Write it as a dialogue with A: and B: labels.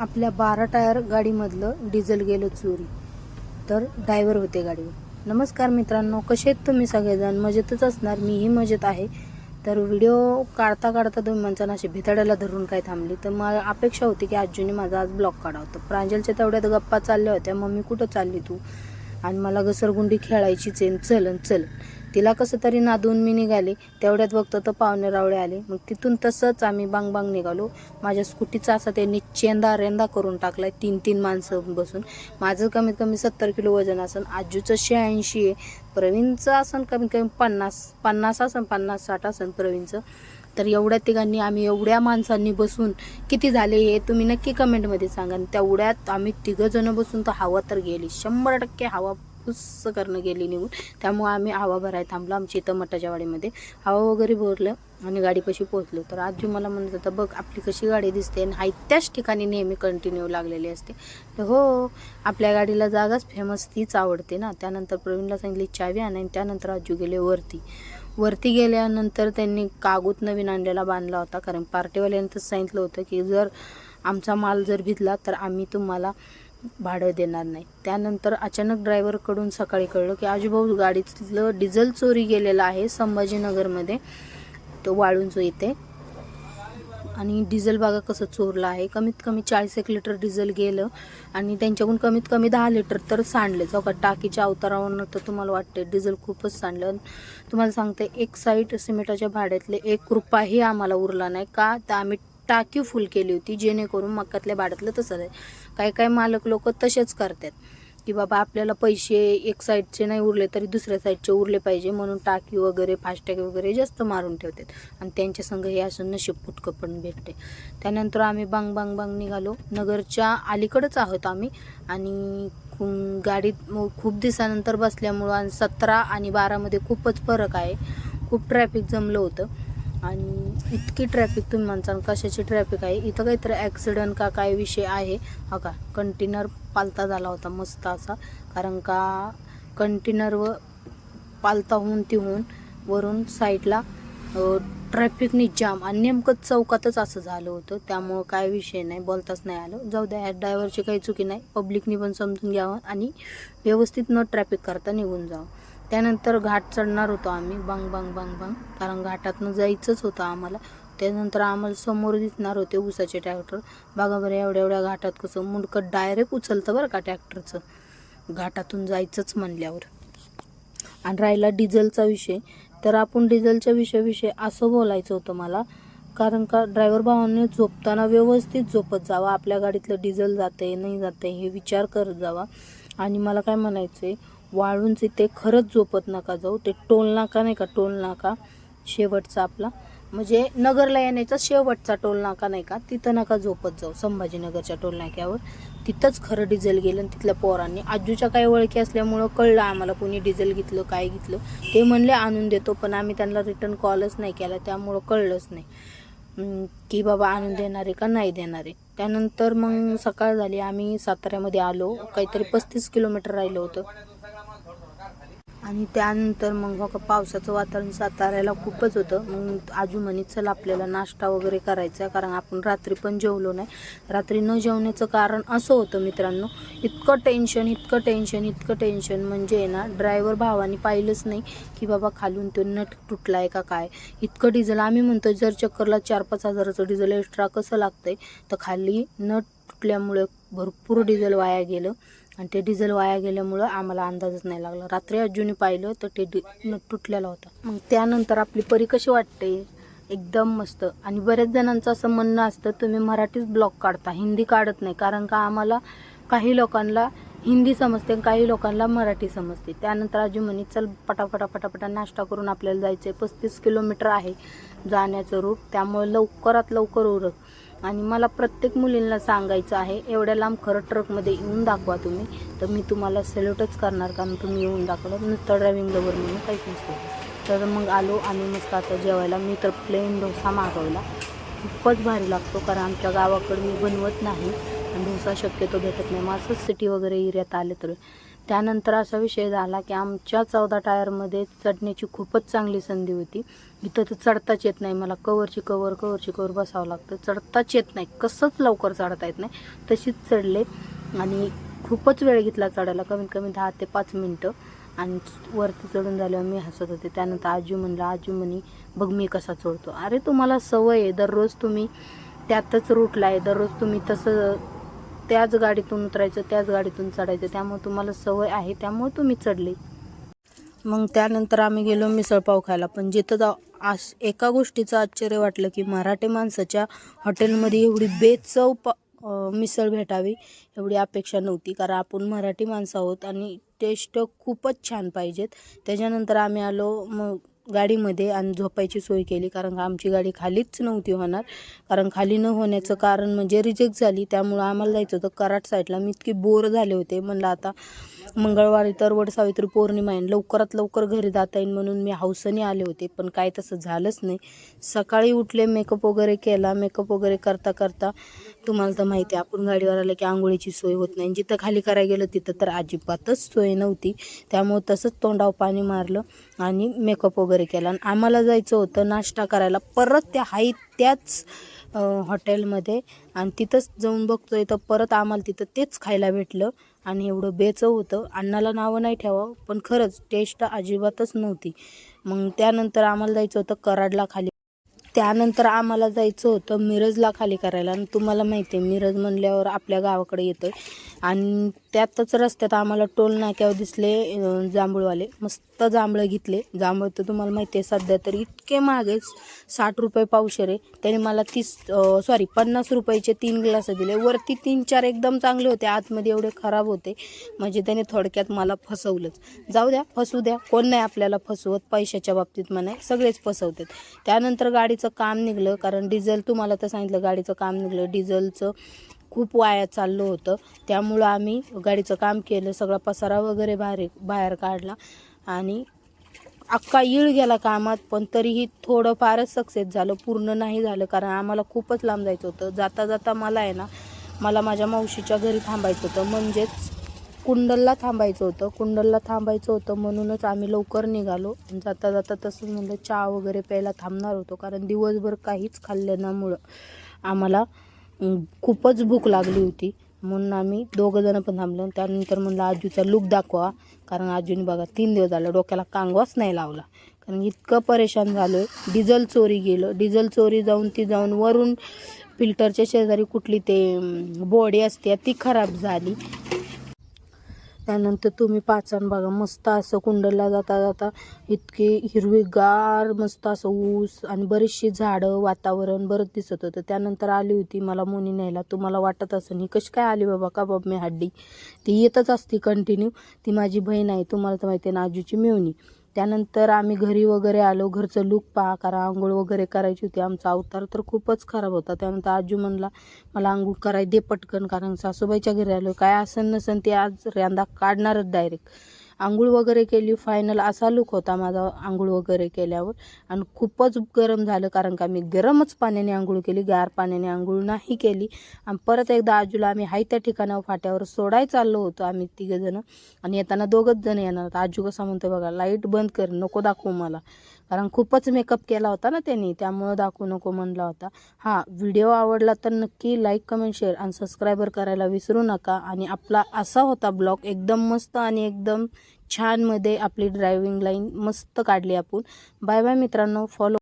A: आपल्या बारा tyre गाडीमधलं diesel गेलं चोरी. तर ड्रायव्हर होते गाडीवर. नमस्कार मित्रांनो कसे आहेत तुम्ही सगळेजण? मजेतच असणार मीही मजेत आहे. तर व्हिडिओ काढता काढता तुम्ही माणसांना असे भिताड्याला धरून काय थांबली. तर मला अपेक्षा होती की आजीने माझा आज ब्लॉग काढा होता प्रांजलच्या तेवढ्यात गप्पा चालल्या होत्या. मम्मी कुठं चालली तू? आणि मला घसरगुंडी खेळायचीच आहे. चलन चल तिला कसं तरी नादून मी निघाले. तेवढ्यात बघतो तर पाहुणे रावळे आले. मग तिथून तसंच आम्ही बांग बांग निघालो. माझ्या स्कूटीचा असा त्यांनी चेंदा रेंदा करून टाकलाय तीन तीन माणसं बसून. माझं कमीत कमी सत्तर किलो वजन असन. आजूचं शहाऐंशी आहे. प्रवीणचं असन कमीत कमी पन्नास पन्नास असन पन्नास साठ असन प्रवीणचं. तर एवढ्या तिघांनी आम्ही एवढ्या माणसांनी बसून किती झाले हे तुम्ही नक्की कमेंटमध्ये सांगा. तेवढ्यात आम्ही तिघं जण बसून तर हवा तर गेली. शंभर टक्के हवा फुस्स करणं गेली निघून. त्यामुळं आम्ही हवा भरायला थांबलो आमच्या इथं मठाच्या वाडीमध्ये हवा वगैरे भरलं आणि गाडीपाशी पोहोचलो. तर आजू मला म्हणत होता बघ आपली कशी गाडी दिसते आणि हाय त्याच ठिकाणी नेहमी कंटिन्यू लागलेली असते. तर हो आपल्या गाडीला जागाच फेमस तीच आवडते ना. त्यानंतर प्रवीणला सांगितली चावी आणा. आणि त्यानंतर आजू गेले वरती. वरती गेल्यानंतर त्यांनी कागूत नवीन आणलेला बांधला होता. कारण पार्टीवाल्यांनी सांगितलं होतं की जर आमचा माल जर भिजला तर आम्ही तुम्हाला भाडं देणार नाही. त्यानंतर अचानक ड्रायव्हरकडून सकाळी कळलं की आजूभाऊ गाडीतलं डिझेल चोरी गेलेलं आहे संभाजीनगरमध्ये. तो वाळूंचो इथे. आणि डिझेल बघा कसं चोरलं आहे. कमीत कमी चाळीस एक लिटर डिझेल गेलं आणि त्यांच्याकडून कमीत कमी दहा लिटर तर सांडले. हो चौका टाकीच्या अवतारावरनं तर तुम्हाला वाटते डिझेल खूपच सांडलं. आणि तुम्हाला सांगते एक साईड सिमेंटाच्या भाड्यातले एक रुपयाही आम्हाला उरला नाही. का? तर आम्ही टाकी फुल केली होती जेणेकरून मक्कातल्या बाडातलं तसं आहे काही काही मालक लोक तसेच करतात की बाबा आपल्याला पैसे एक साईडचे नाही उरले तरी दुसऱ्या साईडचे उरले पाहिजे म्हणून टाकी वगैरे फास्टॅग वगैरे जास्त मारून ठेवतात. आणि त्यांच्या संघ हे असं नशीब फुटकं पण भेटते. त्यानंतर आम्ही बांग बांग बांग निघालो. नगरच्या अलीकडंच आहोत आम्ही. आणि गाडीत खूप दिवसानंतर बसल्यामुळं आणि सतरा आणि बारामध्ये खूपच फरक आहे. खूप ट्रॅफिक जमलं होतं. आणि इतकी ट्रॅफिक तुम्ही म्हणसान कशाची ट्रॅफिक आहे? इथं काहीतरी ॲक्सिडेंट का काय विषय आहे? हा का? कंटेनर पालता झाला होता मस्त असा. कारण का कंटेनरवर पालता होऊन तिहून वरून साईडला ट्रॅफिकनी जाम आणि नेमकं चौकातच असं झालं होतं. त्यामुळं काय विषय नाही बोलताच नाही आलं. जाऊ द्या ह्या ड्रायव्हरची काही चुकी नाही. पब्लिकनी पण समजून घ्यावं आणि व्यवस्थित न ट्रॅफिक करता निघून जावं. त्यानंतर घाट चढणार होतो आम्ही बंग बंग बंग बंग. कारण घाटातनं जायचंच होतं आम्हाला. त्यानंतर आम्हाला समोर दिसणार होते ऊसाचे ट्रॅक्टर बघा बरं एवढ्या एवढ्या घाटात कसं मुंडकं डायरेक्ट उचलतं बरं का ट्रॅक्टरचं घाटातून जायचंच म्हणल्यावर. आणि राहिला डिझेलचा विषय. तर आपण डिझेलच्या विषयाविषयी असं बोलायचं होतं मला. कारण का ड्रायव्हर भावाने झोपताना व्यवस्थित झोपत जावा. आपल्या गाडीतलं डिझेल जाते नाही जाते हे विचार करत जावा. आणि मला काय म्हणायचं आहे वाळून तिथे खरंच झोपत नका जाऊ. ते टोल नाका नाही का? टोल नाका. शेवटचा आपला. म्हणजे नगरला येण्याचा शेवटचा टोल नाका नाही का? तिथं नका झोपत जाऊ. संभाजीनगरच्या टोल नाक्यावर. तिथंच खरं डिझेल गेलं आणि तिथल्या पोरांनी. आजूच्या काही ओळखी असल्यामुळं कळलं आम्हाला कोणी डिझेल घेतलं काय घेतलं. ते म्हणले आणून देतो. पण आम्ही त्यांना रिटर्न कॉलच नाही केला. त्यामुळं कळलंच नाही. की बाबा आणून देणार आहे का नाही देणार आहे. त्यानंतर मग सकाळ झाली. आम्ही साताऱ्यामध्ये आलो. काहीतरी पस्तीस किलोमीटर राहिलं होतं. आणि त्यानंतर मग बघा पावसाचं वातावरण साताऱ्याला खूपच होतं. मग आजू म्हणे चल आपल्याला नाश्ता वगैरे करायचा आहे, कारण आपण रात्री पण जेवलो नाही. रात्री न जेवण्याचं कारण असं होतं मित्रांनो इतकं टेन्शन इतकं टेन्शन इतकं टेन्शन म्हणजे आहे ना ड्रायव्हर भावाने पाहिलंच नाही की बाबा खालून तो नट तुटला आहे का काय. इतकं डिझेल आम्ही म्हणतो जर चक्करला चार पाच हजाराचं डिझेल एक्स्ट्रा कसं लागतंय तर खाली नट तुटल्यामुळे भरपूर डिझेल वाया गेलं. आणि ते डिझेल वाया गेल्यामुळं आम्हाला अंदाजच नाही लागला. रात्री अजूनही पाहिलं तर ते डि तुटलेला होता. मग त्यानंतर आपली परी कशी वाटते? एकदम मस्त. आणि बऱ्याच जणांचं असं म्हणणं असतं तुम्ही मराठीच ब्लॉग काढता हिंदी काढत नाही. कारण का आम्हाला काही लोकांना हिंदी समजते आणि काही लोकांना मराठी समजते. त्यानंतर आजी म्हणे चल पटापटा पटापटा नाश्ता करून आपल्याला जायचं आहे पस्तीस किलोमीटर आहे जाण्याचं रूट. त्यामुळे लवकरात लवकर उरक. आणि मला प्रत्येक मुलींना सांगायचं आहे एवढ्या लांब खरं ट्रकमध्ये येऊन दाखवा तुम्ही. तर मी तुम्हाला सॅल्यूटच करणार कारण तुम्ही येऊन दाखवलं. नुसतं ड्रायव्हिंग लवर म्हणून काहीच नसतं. तर मग आलो आणि मस्त आता जेवायला. मी तर प्लेन डोसा मागवला. खूपच भारी लागतो कारण आमच्या गावाकडे मी बनवत नाही. आणि डोसा शक्यतो भेटत नाही. मग असंच सिटी वगैरे एरियात आले तर त्यानंतर असा विषय झाला की आमच्या चौदा टायरमध्ये चढण्याची खूपच चांगली संधी होती. इथं तर चढताच येत नाही. मला कवरची कवर कवरची कवर बसावं लागतं. चढताच येत नाही. कसंच लवकर चढता येत नाही. तशीच चढले आणि खूपच वेळ घेतला चढायला. कमीत कमी दहा ते पाच मिनटं. आणि वरती चढून झाल्यावर मी हसत होते. त्यानंतर आजू म्हणलं आजू म्हणी बघ मी कसा चढतो. अरे तुम्हाला सवय आहे. दररोज तुम्ही त्यातच रूटला आहे. दररोज तुम्ही तसं त्याच गाडीतून उतरायचं त्याच गाडीतून चढायचं. त्यामुळे तुम्हाला सवय आहे त्यामुळे तुम्ही चढले. मग त्यानंतर आम्ही गेलो मिसळपाव खायला. पण जिथं जाऊ आश एका गोष्टीचं आश्चर्य वाटलं की मराठी माणसाच्या हॉटेलमध्ये एवढी बेचव प मिसळ भेटावी एवढी अपेक्षा नव्हती. कारण आपण मराठी माणसं आहोत आणि टेस्ट खूपच छान पाहिजेत. त्याच्यानंतर आम्ही आलो मग गाडीमध्ये आणि झोपायची सोय केली. कारण का आमची गाडी खालीच नव्हती होणार. कारण खाली न होण्याचं कारण म्हणजे रिजेक्ट झाली. त्यामुळं आम्हाला जायचं होतं. कराड साईडला मी इतकी बोर झाले होते. म्हणलं आता मंगळवारी तर वड सावित्री पौर्णिमा आहे लवकरात लवकर घरी जाता येईल म्हणून मी हौसने आले होते पण काय तसं झालंच नाही. सकाळी उठले मेकअप वगैरे केला. मेकअप वगैरे करता करता तुम्हाला तर माहिती आहे आपण गाडीवर आलं की आंघोळीची सोय होत नाही. जिथं खाली करायला गेलं तिथं तर अजिबातच सोय नव्हती. त्यामुळं तसंच तोंडावर पाणी मारलं आणि मेकअप वगैरे केला. आणि आम्हाला जायचं होतं नाश्ता करायला. परत त्या हाई त्याच हॉटेलमध्ये आणि तिथंच जाऊन बघतोय तर परत आम्हाला तिथं तेच खायला भेटलं. आणि एवढं बेचव होतं. अन्नाला नावं नाही ठेवावं पण खरंच टेस्ट अजिबातच नव्हती. मग त्यानंतर आम्हाला जायचं होतं कराडला खाली. त्यानंतर आम्हाला जायचं होतं मिरजला खाली करायला. आणि तुम्हाला माहिती आहे मिरज म्हणल्यावर आपल्या गावाकडे येतं आणि त्यातच रस्त्यात आम्हाला टोल नाक्यावर दिसले जांभूळवाले. मस्त जांभळं घेतले. जांभळ तर तुम्हाला माहिती आहे सध्या तर इतके महागे साठ रुपये पावशेर आहे. त्याने मला तीस सॉरी पन्नास रुपयाचे तीन ग्लास दिले. वरती तीन चार एकदम चांगले होते. आतमध्ये एवढे खराब होते. म्हणजे त्याने थोडक्यात मला फसवलंच. जाऊ द्या फसू द्या. कोण नाही आपल्याला फसवत पैशाच्या बाबतीत म्हणे. सगळेच फसवतात. त्यानंतर गाडीचं काम निघलं कारण डिझेल तुम्हाला तर सांगितलं गाडीचं काम निघलं. डिझेलचं खूप वाया चाललं होतं. त्यामुळं आम्ही गाडीचं काम केलं सगळा पसारा वगैरे बाहेर बाहेर काढला आणि अख्खा येळ गेला कामात पण तरीही थोडं फारच सक्सेस झालं पूर्ण नाही झालं. कारण आम्हाला खूपच लांब जायचं होतं. जाता जाता मला आहे ना मला माझ्या मावशीच्या घरी थांबायचं होतं. म्हणजेच कुंडलला थांबायचं होतं. कुंडलला थांबायचं होतं म्हणूनच आम्ही लवकर निघालो. जाता जाता तसंच म्हणलं चहा वगैरे प्यायला थांबणार होतो. कारण दिवसभर काहीच खाल्ल्यामुळं आम्हाला खूपच भूक लागली होती. म्हणून आम्ही दोघं जण पण थांबलो. त्यानंतर म्हणलं आजूचा लुक दाखवा. कारण आजूने बघा तीन दिवस झालं डोक्याला कांगवाच नाही लावला. कारण इतकं परेशान झालो आहे डिझेल चोरी गेलं. डिझेल चोरी जाऊन ती जाऊन वरून फिल्टरच्या शेजारी कुठली ते बॉडी असते ती खराब झाली. त्यानंतर तुम्ही पाचन बघा मस्त असं कुंडला जाता जाता इतकी हिरवीगार मस्त असं ऊस आणि बरीचशी झाडं वातावरण बरंच दिसत होतं. त्यानंतर आली होती मला मुनी न्यायला. तुम्हाला वाटत असं नाही कशी काय आली बाबा का बाब मी हड्डी? ती येतच असती कंटिन्यू ती माझी बहीण आहे तुम्हाला तर माहिती आहे ना आजूची मिळवणी त्यानंतर आम्ही घरी वगैरे आलो. घरचं लूक पहा करा आंघोळ वगैरे करायची होती. आमचा अवतार तर खूपच खराब होता. त्यानंतर आजू म्हणला मला आंघोळ कराय दे पटकन कारण सासूबाईच्या घरी आलो काय असन नसन ते आज रांदा काढणारच डायरेक्ट आंघोळ वगैरे केली फायनल असा लुक होता माझा आंघोळ वगैरे केल्यावर. आणि खूपच गरम झालं कारण का मी गरमच पाण्याने आंघोळ केली गार पाण्याने आंघोळ नाही केली. आणि परत एकदा आजूला आम्ही हाय त्या ठिकाणावर फाट्यावर सोडाय चाललो होतो आम्ही तिघंजणं आणि येताना दोघंच जण येणार होतं. आजू कसा म्हणतो बघा लाइट बंद कर नको दाखवू मला. कारण खूपच मेकअप केला होता ना त्यांनी त्यामुळं दाखवू नको म्हणला होता. हा व्हिडिओ आवडला तर नक्की लाईक कमेंट शेअर आणि सबस्क्रायबर करायला विसरू नका. आणि आपला असा होता ब्लॉग एकदम मस्त आणि एकदम छानमध्ये आपली ड्रायव्हिंग लाईन मस्त काढली आपण. बाय बाय मित्रांनो. फॉलो